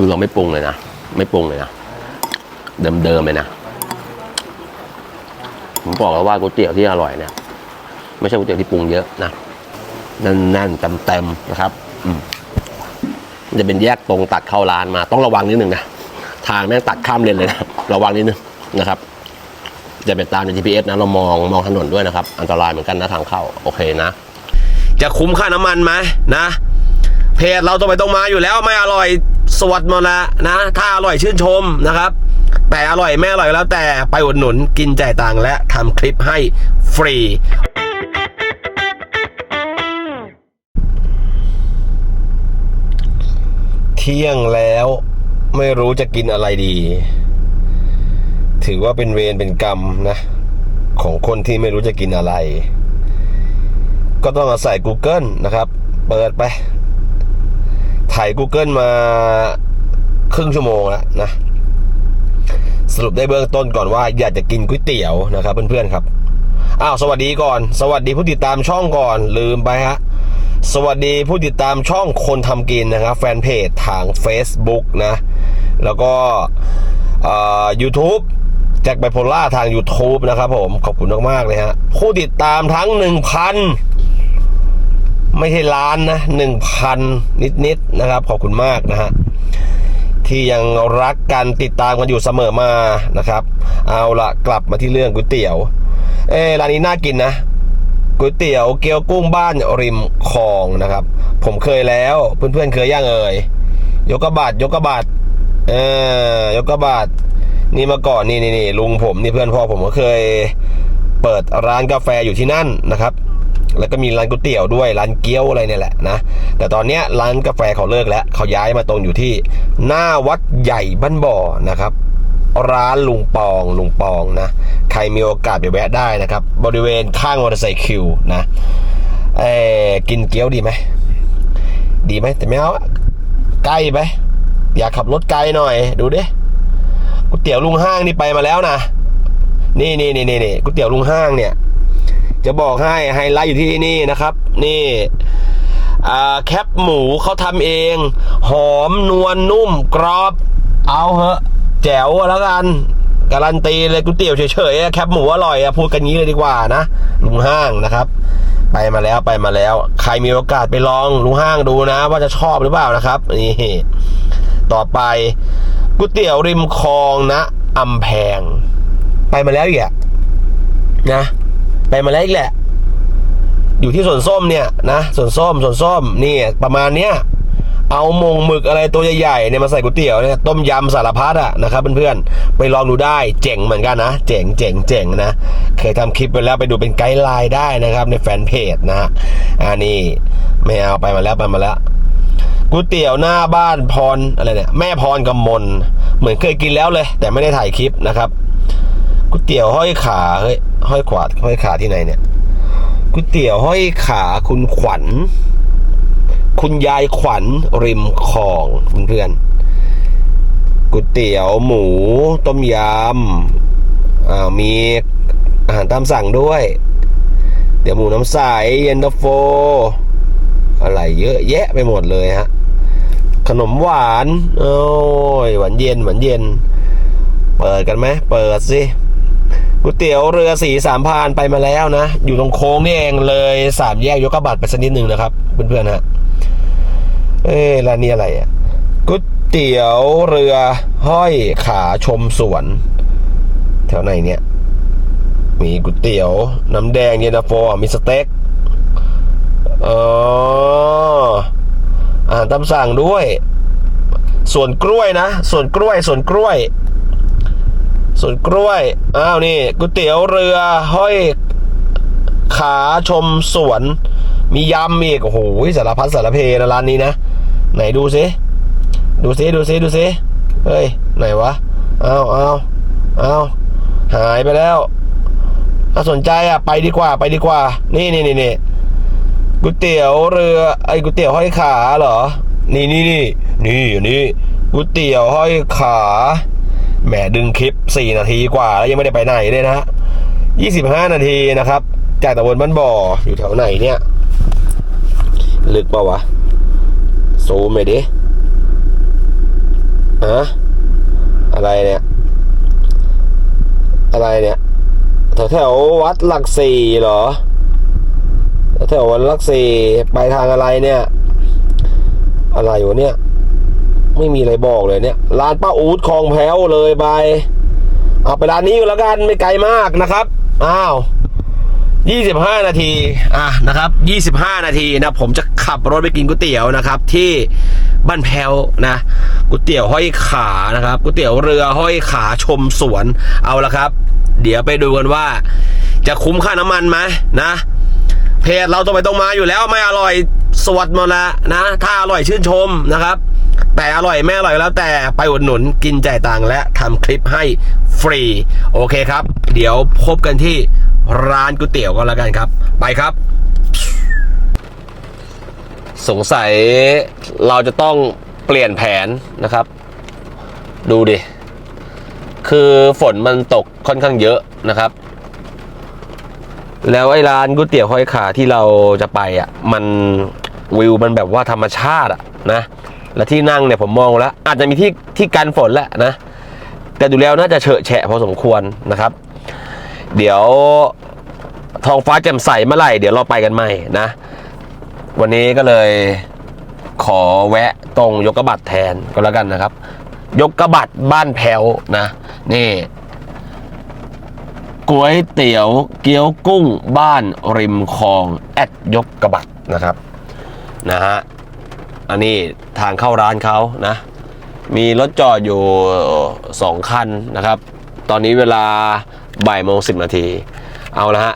คือเราไม่ปรุงเลยนะ ไม่ปรุงเลยนะ เดิมๆเลยนะ ผมบอกแล้วว่าก๋วยเตี๋ยวที่อร่อยเนี่ย ไม่ใช่ก๋วยเตี๋ยวที่ปรุงเยอะนะแน่นๆเต็มๆนะครับอืมจะเป็นแยกตรงตัดเข้าร้านมา ต้องระวังนิดนึงนะ ทางแม่งตัดข้ามเลนเลยนะระวังนิดนึงนะครับ จะเป็นตามใน GPS นะเรามองมองถนนด้วยนะครับ อันตรายเหมือนกันนะทางเข้าโอเคนะ จะคุ้มค่าน้ำมันไหมนะเพจเราตรงไปตรงมาอยู่แล้วไม่อร่อย สวดหมดละนะ ถ้าอร่อยชื่นชมนะครับ แต่อร่อยไม่อร่อยแล้วแต่ไปอุดหนุนกินจ่ายตังและทำคลิปให้ฟรี เที่ยงแล้วไม่รู้จะกินอะไรดี ถือว่าเป็นเวรเป็นกรรมนะ ของคนที่ไม่รู้จะกินอะไร ก็ต้องอาศัย Google นะครับ เปิดไป ถ่าย Google มาครึ่งชั่วโมงแล้วนะ สรุปได้เบื้องต้นก่อนว่าอยากจะกินก๋วยเตี๋ยวนะครับเพื่อนๆครับ อ้าว สวัสดีก่อน สวัสดีผู้ติดตามช่องก่อนลืมไปฮะสวัสดีผู้ติดตามช่องคนทำกินนะครับ แฟนเพจทาง Facebook นะ แล้วก็ยูทูบแจ็คไบโพล่าทาง YouTube นะครับผม ขอบคุณมาก ๆ เลยฮะ ผู้ติดตามทั้ง 1,000 ไม่ใช่ล้านนะ1,000นิดๆนะครับ ขอบคุณมากนะฮะที่ยังรักกันติดตามกันอยู่เสมอมานะครับ เอาละกลับมาที่เรื่องก๋วยเตี๋ยว เอร้านนี้น่ากินนะก๋วยเตี๋ยวเกี๊ยวกุ้งบ้านริมคลองนะครับ ผมเคยแล้วเพื่อนๆเคยย่างเอ่ยยกกระบาดยกกระบาดเออยกกระบาดนี่มาก่อนนี่นี่นี่ลุงผมนี่เพื่อนพ่อผมก็เคย เปิดร้านกาแฟอยู่ที่นั่นนะครับ แล้วก็มีร้านก๋วยเตี๋ยวด้วยร้านเกี๊ยวอะไรเนี่ยแหละนะ แต่ตอนเนี้ยร้านกาแฟเขาเลิกแล้วเขาย้ายมาตรงอยู่ที่หน้าวัดใหญ่บ้านบ่อนะครับ ร้านลุงปองลุงปองนะ ใครมีโอกาสไปแวะได้นะครับ บริเวณข้างมอเตอร์ไซค์คิวนะเออกินเกี๊ยวดีไหมดีไหมแต่ไม่เอาใกล้ไปอยากขับรถไกลหน่อย ดูดิก๋วยเตี๋ยวลุงห้างนี่ไปมาแล้วนะนี่นี่นี่นี่ก๋วยเตี๋ยวลุงห้างเนี่ย จะบอกให้ไฮไลท์อยู่ที่นี่นะครับ นี่แคปหมูเขาทำเอง หอมนวลนุ่มกรอบ เอาเหอะ แจ๋วแล้วกัน การันตีเลยก๋วยเตี๋ยวเฉยๆแคปหมูอร่อยอพูดกันงี้เลยดีกว่านะลุงห้างนะครับ ไปมาแล้วไปมาแล้ว ใครมีโอกาสไปลองลุงห้างดูนะ ว่าจะชอบหรือเปล่านะครับนี่ต่อไปก๋วยเตี๋ยวริมคลองนะอำแพง ไปมาแล้วอีกอะนะ ไปมาแล้วอีกแหละ อยู่ที่สวนส้มเนี่ยนะสวนส้มสวนส้มนี่ประมาณเนี้ยเอามงหมึกอะไรตัวใหญ่ๆเนี่ยมาใส่ก๋วยเตี๋ยวเนี่ยต้มยำสารพัดอะนะครับเพื่อนๆไปลองดูได้เจ๋งเหมือนกันนะ เจ๋งเจ๋งเจ๋งนะเคยทำคลิปไปแล้วไปดูเป็นไกด์ไลน์ได้นะครับ ในแฟนเพจนะฮะอันนี้ไม่เอาไปมาแล้วไปมาแล้วก๋วยเตี๋ยวหน้าบ้านพรอะไรเนี่ยแม่พรกำมลเหมือนเคยกินแล้วเลย แต่ไม่ได้ถ่ายคลิปนะครับ ก๋วยเตี๋ยวห้อยขาเฮ้ยห้อยขวาห้อยขาที่ไหนเนี่ยก๋วยเตี๋ยวห้อยขาคุณขวัญ คุณยายขวัญริมคลองเพื่อนก๋วยเตี๋ยวหมู ต้มยำมีอาหารตามสั่งด้วย เดี๋ยวหมูน้ำใสเย็นตาโฟ อะไรเยอะแยะไปหมดเลยฮะ ขนมหวาน โอ้ยหวานเย็นหวานเย็น เปิดกันไหม เปิดสิ ก๋วยเตี๋ยวเรือสีสามพานไปมาแล้วนะ อยู่ตรงโค้งนี่เองเลยสามแยกยกกระบัดไปสักนิดหนึ่งนะครับเพื่อนๆฮะเอ้ร้านนี้อะไรอะก๋วยเตี๋ยวเรือห้อยขาชมสวน แถวไหนเนี่ยมีก๋วยเตี๋ยว น้ำแดงเย็นตาโฟมีสเต็กอ๋ออาหารตามสั่งด้วย ส่วนกล้วยนะ ส่วนกล้วยส่วนกล้วย ส่วนกล้วย อ้าวนี่ก๋วยเตี๋ยวเรือห้อยขาชมสวน มียำอีก โอ้โหสารพัดสารเพนะร้านนี้นะ ไหนดูซิดูซิดูซิดูซิเฮ้ย ไหนวะเอาเอาเอาหายไปแล้วถ้าสนใจอะไปดีกว่าไปดีกว่า นี่นี่นี่นี่ก๋วยเตี๋ยวเรือไอ้ก๋วยเตี๋ยวห้อยขาเหรอ นี่นี่นี่นี่อยู่นี่ก๋วยเตี๋ยวห้อยขา แหมดึงคลิปสี่นาทีกว่าแล้วยังไม่ได้ไปไหนเลยนะฮะยี่สิบห้านาทีนะครับ จากตะบนบ้านบ่ออยู่แถวไหนเนี่ย ลึกเปล่าวะซูมไปดิอะอะไรเนี่ย อะไรเนี่ย แถวแถววัดหลักสี่เหรอ แถววัดหลักสี่ไปทางอะไรเนี่ย อะไรวะเนี่ย ไม่มีอะไรบอกเลยเนี่ย ร้านป้าอูดคลองแพ้วเลยไปเอาไปร้านนี้ก็แล้วกันไม่ไกลมากนะครับ อ้าว25นาทีอะนะครับ25นาทีนะผมจะขับรถไปกินก๋วยเตี๋ยวนะครับ ที่บ้านแพ้วนะก๋วยเตี๋ยวห้อยขานะครับก๋วยเตี๋ยวเรือห้อยขาชมสวนเอาละครับ เดี๋ยวไปดูกันว่า จะคุ้มค่าน้ำมันไหมนะเพจเราตรงไปตรงมาอยู่แล้วไม่อร่อยสวดหมดละนะ ถ้าอร่อยชื่นชมนะครับ แต่อร่อยไม่อร่อยแล้วแต่ไปอุดหนุนกินจ่ายตังค์และทำคลิปให้ฟรี โอเคครับ เดี๋ยวพบกันที่ร้านก๋วยเตี๋ยวก็แล้วกันครับ ไปครับ สงสัยเราจะต้องเปลี่ยนแผนนะครับ ดูดิ คือฝนมันตกค่อนข้างเยอะนะครับ แล้วไอ้ร้านก๋วยเตี๋ยวห้อยขาที่เราจะไปอะ มันวิวมันแบบว่าธรรมชาติอะนะ และที่นั่งเนี่ยผมมองแล้ว อาจจะมีที่ที่กันฝนแหละนะ แต่ดูแล้วน่าจะเฉอะแฉะพอสมควรนะครับ เดี๋ยวทองฟ้าแจ่มใสเมื่อไหร่เดี๋ยวเราไปกันใหม่นะ วันนี้ก็เลยขอแวะตรงยกกระบัดแทนก็แล้วกันนะครับ ยกกระบัดบ้านแพ้วนะ นี่ก๋วยเตี๋ยวเกี๊ยวกุ้งบ้านริมคลอง แอดยกกระบัดนะครับนะฮะ อันนี้ทางเข้าร้านเขานะ มีรถจอดอยู่สองคันนะครับ ตอนนี้เวลาบ่ายโมงสิบนาที เอาละฮะ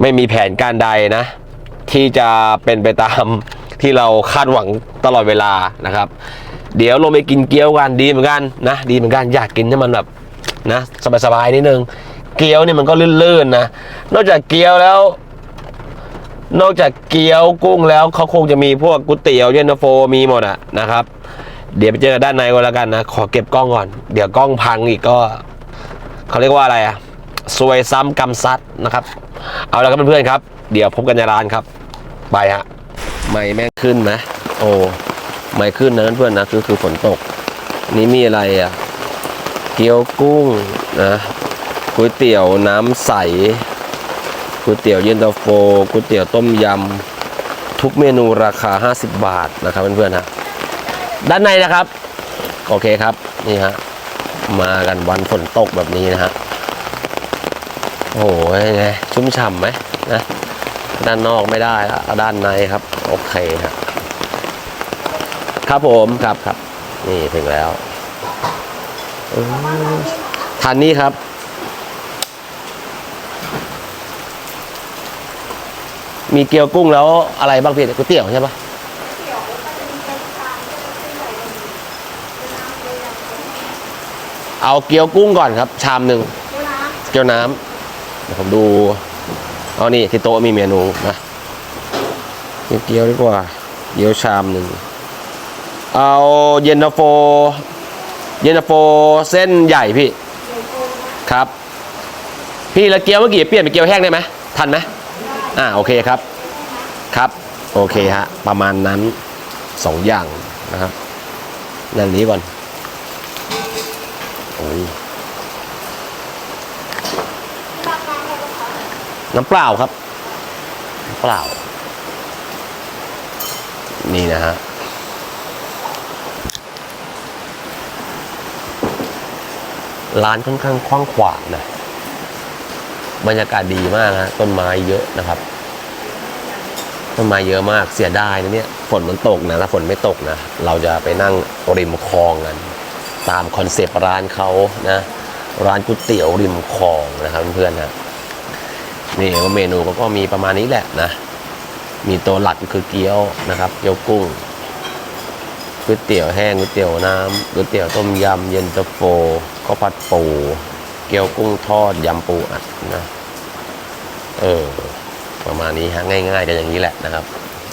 ไม่มีแผนการใดนะ ที่จะเป็นไปตามที่เราคาดหวังตลอดเวลานะครับ เดี๋ยวลงไปกินเกี๊ยวกันดีเหมือนกันนะ ดีเหมือนกันอยากกินให้มันแบบนะสบายๆนิดนึง เกี๊ยวเนี่ยมันก็ลื่นๆนะ นอกจากเกี๊ยวแล้ว นอกจากเกี๊ยวกุ้งแล้วเขาคงจะมีพวกก๋วยเตี๋ยวเย็นตาโฟมีหมดอะนะครับ เดี๋ยวไปเจอกันด้านในก็แล้วกันนะ ขอเก็บกล้องก่อน เดี๋ยวกล้องพังอีกก็เขาเรียกว่าอะไรอะซวยซ้ำกำซัดนะครับ เอาละครับเพื่อนๆครับ เดี๋ยวพบกันในร้านครับ ไปฮะไม่แม่งขึ้นไหมโอ้ไม่ขึ้นนะเพื่อนๆนะคือคือฝนตก นี่มีอะไรอะเกี๊ยวกุ้งนะก๋วยเตี๋ยวน้ำใส ก๋วยเตี๋ยวเย็นตาโฟก๋วยเตี๋ยวต้มยำ ทุกเมนูราคา 50 บาทนะครับเพื่อนๆนะด้านในนะครับ โอเคครับนี่ฮะมากันวันฝนตกแบบนี้นะฮะโอ้โหไงชุ่มฉ่ำไหมนะด้านนอกไม่ได้ละด้านในครับ โอเคครับครับผมครับครับนี่ถึงแล้วทานนี้ครับ มีเกี๊ยวกุ้งแล้วอะไรบ้างพี่ก๋วยเตี๋ยวใช่ปะเอาเกี๊ยวกุ้งก่อนครับ ชามหนึ่งเกี๊ยวน้ำเดี๋ยวผมดูเอานี่ที่โต๊ะมีเมนูนะเกี๊ยวดีกว่าเกี๊ยวชามหนึ่งเอาเย็นตาโฟ เย็นตาโฟเส้นใหญ่พี่ ครับ พี่แล้วเกี๊ยวเมื่อกี้เปลี่ยนเป็นเกี๊ยวแห้งได้ไหมทันไหม อ่าโอเคครับครับ โอเคฮะ ประมาณนั้นสองอย่างนะครับนั่นนี้ก่อนโอ้ยน้ำเปล่าครับน้ำเปล่า นี่นะฮะร้านค่อนข้างกว้างขวางนะ บรรยากาศดีมากนะต้นไม้เยอะนะครับต้นไม้เยอะมากเสียดายนะเนี่ยฝนมันตกนะถ้าฝนไม่ตกนะเราจะไปนั่งริมคลองกันตามคอนเซปต์ร้านเขานะร้านก๋วยเตี๋ยวริมคลองนะครับเพื่อนๆนะนี่เมนูก็มีประมาณนี้แหละนะมีตัวหลักก็คือเกี๊ยวนะครับเกี๊ยวกุ้งก๋วยเตี๋ยวแห้งก๋วยเตี๋ยวน้ำก๋วยเตี๋ยวต้มยำเย็นตาโฟข้าวผัดปู เกี๊ยวกุ้งทอดยำปูอัดนะเออประมาณนี้ฮะง่ายๆกันอย่างนี้แหละนะครับ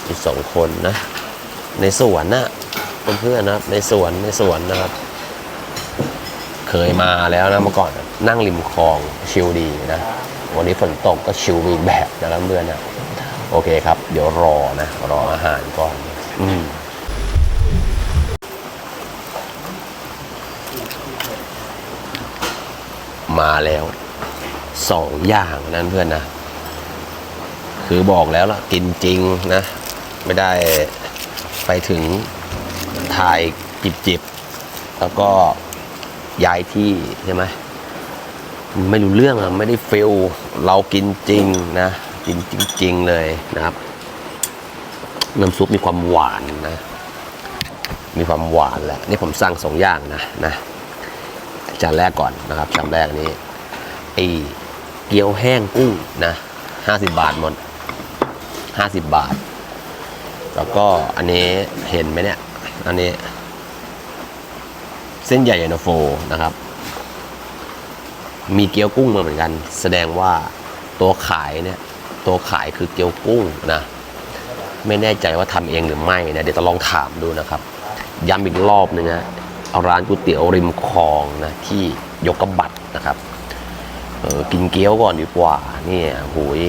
อีกสองคนนะ ในสวนนะเพื่อนๆนะในสวนในสวนนะครับ เคยมาแล้วนะเมื่อก่อนนั่งริมคลองชิลดีนะ วันนี้ฝนตกก็ชิลไปอีแบบนะครับเพื่อนนะโอเคครับ เดี๋ยวรอนะ รออาหารก่อน อืม มาแล้วสองอย่างนั้นเพื่อนนะ คือบอกแล้วล่ะ กินจริงนะ ไม่ได้ไปถึงถ่ายจิบจิบๆแล้วก็ย้ายที่ใช่ไหมไม่รู้เรื่องอะไม่ได้ฟิลเรากินจริงนะ กินจริง ๆ เลยนะครับ น้ำซุปมีความหวานนะ มีความหวานแหละนี่ผมสั่งสองอย่างนะนะ จานแรกก่อนนะครับจานแรกนี้ไอเกี๊ยวแห้งกุ้งนะห้าสิบบาทหมดห้าสิบบาท แล้วก็อันนี้เห็นไหมเนี่ย อันนี้ เส้นใหญ่เย็นาโฟนะครับ มีเกี๊ยวกุ้งมาเหมือนกัน แสดงว่าตัวขายเนี่ยตัวขายคือเกี๊ยวกุ้งนะไม่แน่ใจว่าทำเองหรือไม่นะเดี๋ยวจะลองถามดูนะครับ ย้ำอีกรอบหนึ่งนะ ร้านก๋วยเตี๋ยวริมคลองนะที่ยกกระบัดนะครับเออกินเกี๊ยวก่อนดีกว่าเนี่ยหุย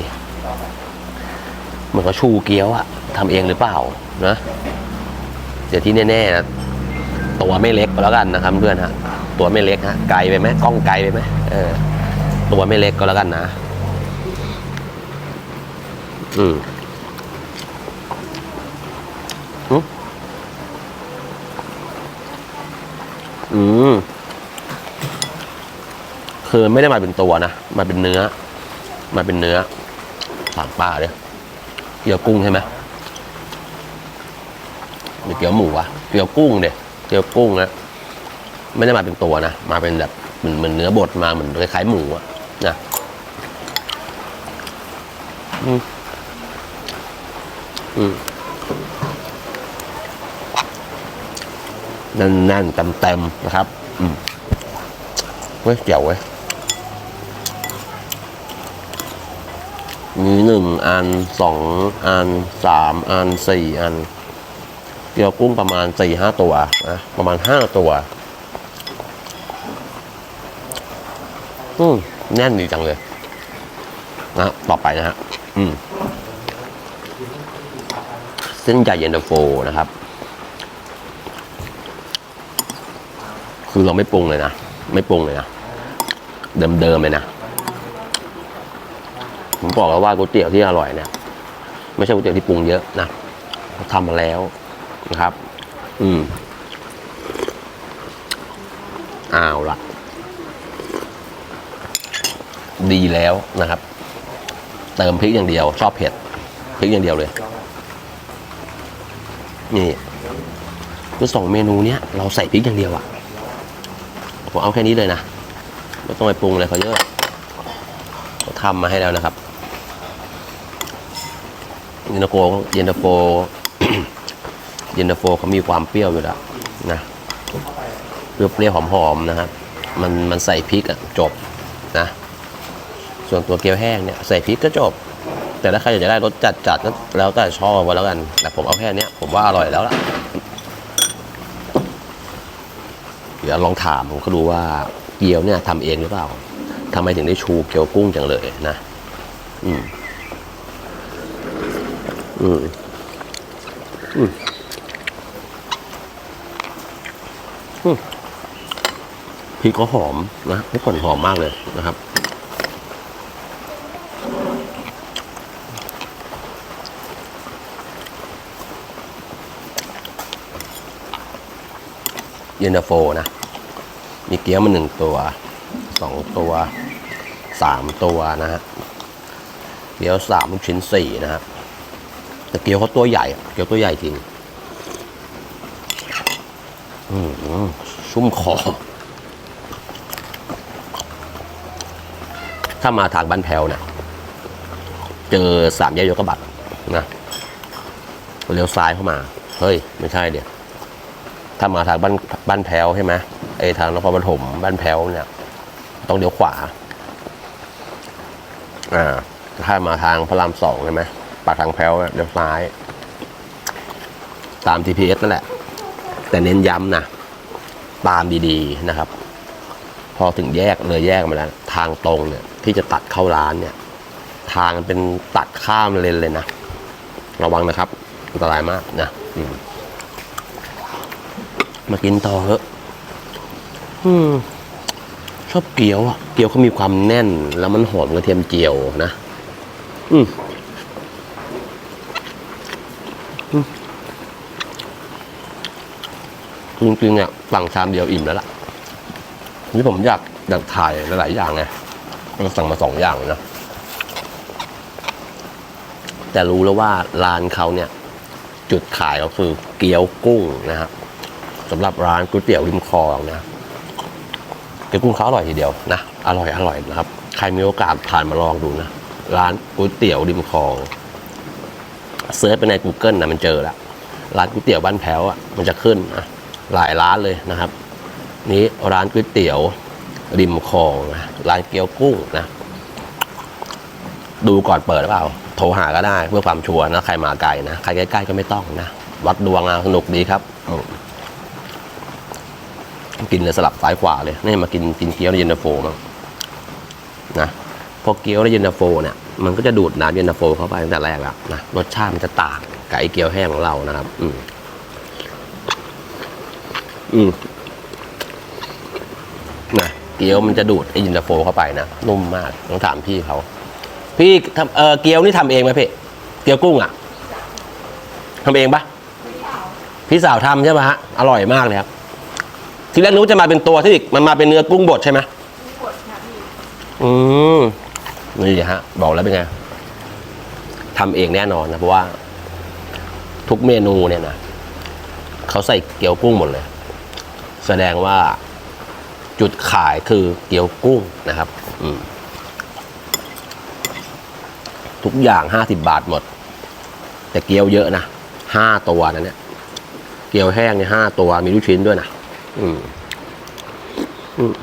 เหมือนก็ชูเกี๊ยวอะทำเองหรือเปล่านะเดี๋ยวที่แน่ๆนะตัวไม่เล็กก็แล้วกันนะครับเพื่อนฮะตัวไม่เล็กฮะไกลไปไหมกล้องไกลไปไหมเออตัวไม่เล็กก็แล้วกันนะ อืม อืมคือไม่ได้มาเป็นตัวนะมาเป็นเนื้อ มาเป็นเนื้อถามป้าเลยเกี๊ยวกุ้งใช่ไหมหรือเกี๊ยวหมูวะเกี๊ยวกุ้งเด็เกี๊ยวกุ้งนะไม่ได้มาเป็นตัวนะมาเป็นแบบเหมือนเหมือนเนื้อบดมาเหมือนคล้ายๆหมูอะนะอืมอืม แน่นๆเต็มๆนะครับอืมเว้ยเจ๋วเว้ยมีหนึ่งอันสองอันสามอันสี่อัน เกี๊ยวกุ้งประมาณสี่ห้าตัวนะประมาณห้าตัวอืมแน่นดีจังเลย นะต่อไปนะฮะอืมเส้นใหญ่เย็นตาโฟนะครับ คือเราไม่ปรุงเลยนะ ไม่ปรุงเลยนะ เดิมๆเลยนะ ผมบอกแล้วว่าก๋วยเตี๋ยวที่อร่อยเนี่ย ไม่ใช่ก๋วยเตี๋ยวที่ปรุงเยอะนะทำมาแล้วนะครับ อืมอ้าวละดีแล้วนะครับ เติมพริกอย่างเดียว ชอบเผ็ดพริกอย่างเดียวเลย นี่คือสองเมนูเนี้ยเราใส่พริกอย่างเดียวอะ ผมเอาแค่นี้เลยนะ ไม่ต้องไปปรุงอะไรเขาเยอะเขาทำมาให้แล้วนะครับเย็นตาโฟเย็นตาโฟเย็นตาโฟเขามีความเปรี้ยวอยู่แล้วนะเปรี้ยวๆหอมๆนะครับ มันมันใส่พริกอะจบนะ ส่วนตัวเกี๊ยวแห้งเนี่ยใส่พริกก็จบ แต่ถ้าใครอยากจะได้รสจัดๆก็แล้วแต่ชอบก็แล้วกัน แต่ผมเอาแค่นี้ผมว่าอร่อยแล้วล่ะ เดี๋ยวลองถามผมเขาดูว่าเกี๊ยวเนี่ยทำเองหรือเปล่าทำไมถึงได้ชูเกี๊ยวกุ้งจังเลยนะ อืม อืม อืม อืมพริกก็หอมนะพริกป่นหอมมากเลยนะครับเย็นตาโฟนะ มีเกี๊ยวมาหนึ่งตัวสองตัวสามตัวนะฮะเกี๊ยวสามลูกชิ้นสี่นะครับแต่เกี๊ยวเขาตัวใหญ่ เกี๊ยวตัวใหญ่จริงอืมชุ่มคอถ้ามาทางบ้านแพวเนี่ยเจอสามแยกยกระบัดนะเลี้ยวซ้ายเข้ามา เฮ้ย ไม่ใช่เดี๋ยวถ้ามาทางบ้านบ้านแพวใช่ไหม ไอ้ทางนครปฐมบ้านแพ้วเนี่ย ต้องเลี้ยวขวา อ่า ถ้ามาทางพระรามสองใช่ไหมปากทางแพ้วเนี่ยวซ้าย ตาม GPS นั่นแหละ แต่เน้นย้ำนะ ตามดีๆนะครับ พอถึงแยกเลยแยกมาแล้ว ทางตรงเนี่ย ที่จะตัดเข้าร้านเนี่ย ทางมันเป็นตัดข้ามเลนเลยนะ ระวังนะครับ อันตรายมากนะมมากินต่อเถอะ อืมชอบเกี๊ยวอะ เกี๊ยวเขามีความแน่น แล้วมันหอมกระเทียมเจียวนะ อืมอืมจริงๆเนี่ยสั่งชามเดียวอิ่มแล้วล่ะนี่ผมอยากอยากถ่ายหลายๆอย่างไงเราสั่งมาสองอย่างเลยนะ แต่รู้แล้วว่าร้านเขาเนี่ย จุดขายก็คือเกี๊ยวกุ้งนะครับสำหรับร้านก๋วยเตี๋ยวริมคลองนะ เกี๊ยวกุ้งเขาอร่อยทีเดียวนะอร่อยอร่อยนะครับ ใครมีโอกาสผ่านมาลองดูนะร้านก๋วยเตี๋ยวริมคลองเซิร์ชไปใน Google นะมันเจอแล้วร้านก๋วยเตี๋ยวบ้านแพ้วอะมันจะขึ้นนะหลายร้านเลยนะครับ นี้ร้านก๋วยเตี๋ยวริมคลองนะร้านเกี๊ยวกุ้งนะ ดูก่อนเปิดหรือเปล่า โทรหาก็ได้เพื่อความชัวร์นะใครมาไกลนะใครใกล้ๆก็ไม่ต้องนะวัดดวงเอาสนุกดีครับ กินเลยสลับซ้ายขวาเลยนี่มากินกินเกี๊ยวในเย็นตาโฟมั้งนะพอเกี๊ยวในเย็นตาโฟเนี่ยมันก็จะดูดน้ำเย็นตาโฟเข้าไปตั้งแต่แรกแล้วนะรสชาติมันจะต่างกับไอ้เกี๊ยวแห้งของเรานะครับ อืมอืมนะเกี๊ยวมันจะดูดไอ้เยินตาโฟเข้าไปนะนุ่มมากต้องถามพี่เขาพี่ทำเออเกี๊ยวนี่ทำเองไหมพี่เกี๊ยวกุ้งอะทำเองปะพี่สาวทำใช่ไหมฮะอร่อยมากเลยครับ ทีแรกนึกว่าจะมาเป็นตัวที่อีกมันมาเป็นเนื้อกุ้งบดใช่ไหมอืมนี่ฮะ บอกแล้วเป็นไงทำเองแน่นอนนะเพราะว่า ทุกเมนูเนี่ยนะเขาใส่เกี๊ยวกุ้งหมดเลย แสดงว่าจุดขายคือเกี๊ยวกุ้งนะครับ อืมทุกอย่างห้าสิบบาทหมด แต่เกี๊ยวเยอะนะห้าตัวนะเนี่ย เกี๊ยวแห้งเนี่ยห้าตัวมีลูกชิ้นด้วยนะ อืม อืม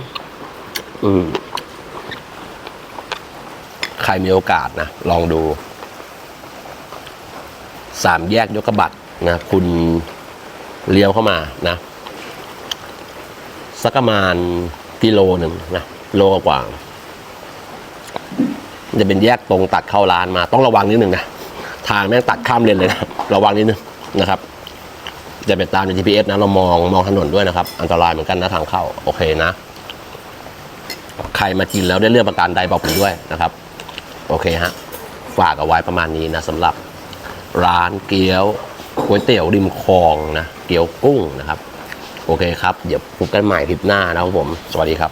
อืม ใครมีโอกาสนะ ลองดู สามแยกยกกระบัดนะ คุณเลี้ยวเข้ามานะ สักประมาณกิโลหนึ่งนะโลกว่า จะเป็นแยกตรงตัดเข้าร้านมา ต้องระวังนิดนึงนะ ทางแม่งตัดข้ามเลนเลยนะ ระวังนิดนึงนะครับ จะไปตาม GPS นะเรามองมองถนนด้วยนะครับ อันตรายเหมือนกันนะทางเข้า โอเคนะ ใครมากินแล้วได้เรื่องประการใดบอกผมด้วยนะครับ โอเคฮะ ฝากเอาไว้ประมาณนี้นะสำหรับร้านเกี๊ยวก๋วยเตี๋ยวริมคลองนะเกี๊ยวกุ้งนะครับ โอเคครับ เดี๋ยวพบกันใหม่คลิปหน้านะครับผม สวัสดีครับ